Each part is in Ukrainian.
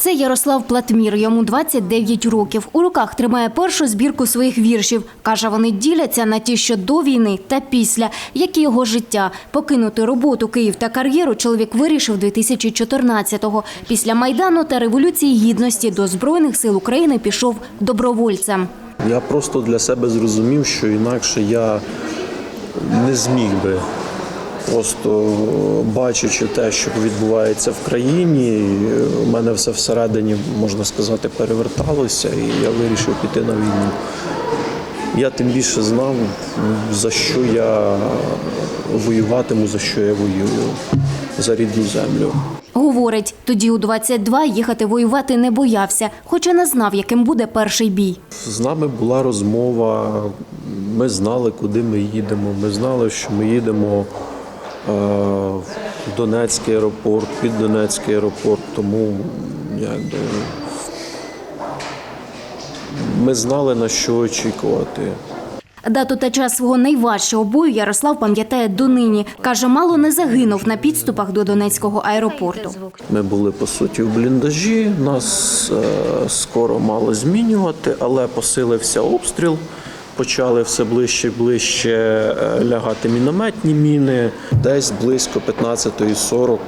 Це Ярослав Платмір, йому 29 років. У руках тримає першу збірку своїх віршів. Каже, вони діляться на ті, що до війни та після, як і його життя. Покинути роботу, Київ та кар'єру чоловік вирішив 2014-го. Після Майдану та Революції Гідності до Збройних сил України пішов добровольцем. Я просто для себе зрозумів, що інакше я не зміг би. Просто бачачи те, що відбувається в країні, у мене все всередині, можна сказати, переверталося, і я вирішив піти на війну. Я тим більше знав, за що я воюватиму, за що я воюю, за рідну землю. Говорить, тоді у 22 їхати воювати не боявся, хоча не знав, яким буде перший бій. З нами була розмова, ми знали, куди ми їдемо. Ми знали, що ми їдемо е, Донецький аеропорт, під Донецький аеропорт, тому якби, ми знали, на що очікувати. Дату та час свого найважчого бою Ярослав пам'ятає донині. Каже, мало не загинув на підступах до Донецького аеропорту. Ми були по суті в бліндажі, нас е, скоро мало змінювати, але посилився обстріл. Почали все ближче і ближче е, лягати мінометні міни. Десь близько 15.40,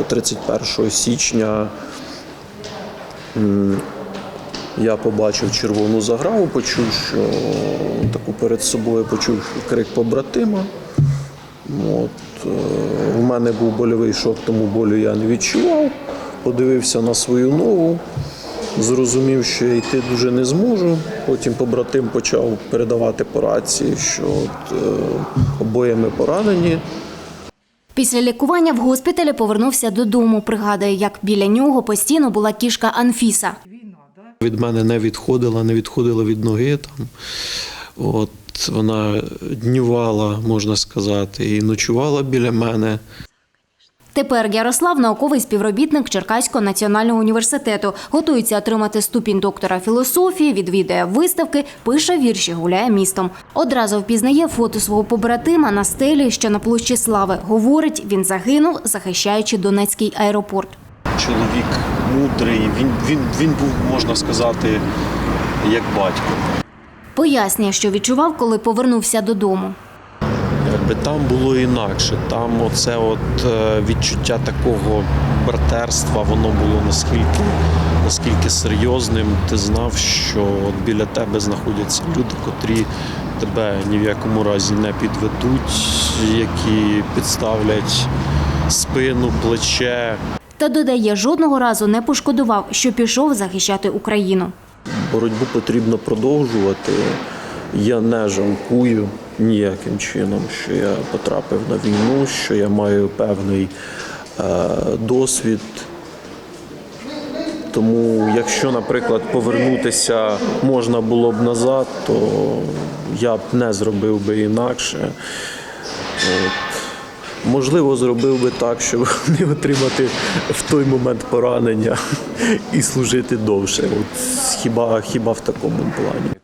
е, 31 січня я побачив червону заграву, почув, що таку перед собою почув крик побратима. От, е, у мене був больовий шок, тому болю я не відчував. Подивився на свою ногу, зрозумів, що я йти дуже не зможу. Потім побратим почав передавати по рації, що от, е, обоє ми поранені. Після лікування в госпіталі повернувся додому. Пригадує, як біля нього постійно була кішка Анфіса. Від мене не відходила, не відходила від ноги. Там. От, вона днювала, можна сказати, і ночувала біля мене. Тепер Ярослав науковий співробітник Черкаського національного університету. Готується отримати ступінь доктора філософії, відвідує виставки, пише вірші, гуляє містом. Одразу впізнає фото свого побратима на стелі, що на площі Слави. Говорить, він загинув, захищаючи Донецький аеропорт. Чоловік мудрий, він, він, він був, можна сказати, як батько. Пояснює, що відчував, коли повернувся додому. Якби там було інакше. Там оце от е, відчуття такого братерства, воно було наскільки, наскільки серйозним. Ти знав, що от біля тебе знаходяться люди, котрі тебе ні в якому разі не підведуть, які підставлять спину, плече. Та додає, жодного разу не пошкодував, що пішов захищати Україну. Боротьбу потрібно продовжувати. Я не жалкую ніяким чином, що я потрапив на війну, що я маю певний е, досвід. Тому, якщо, наприклад, повернутися можна було б назад, то я б не зробив би інакше. От. Можливо, зробив би так, щоб не отримати в той момент поранення і служити довше. От хіба, хіба в такому плані.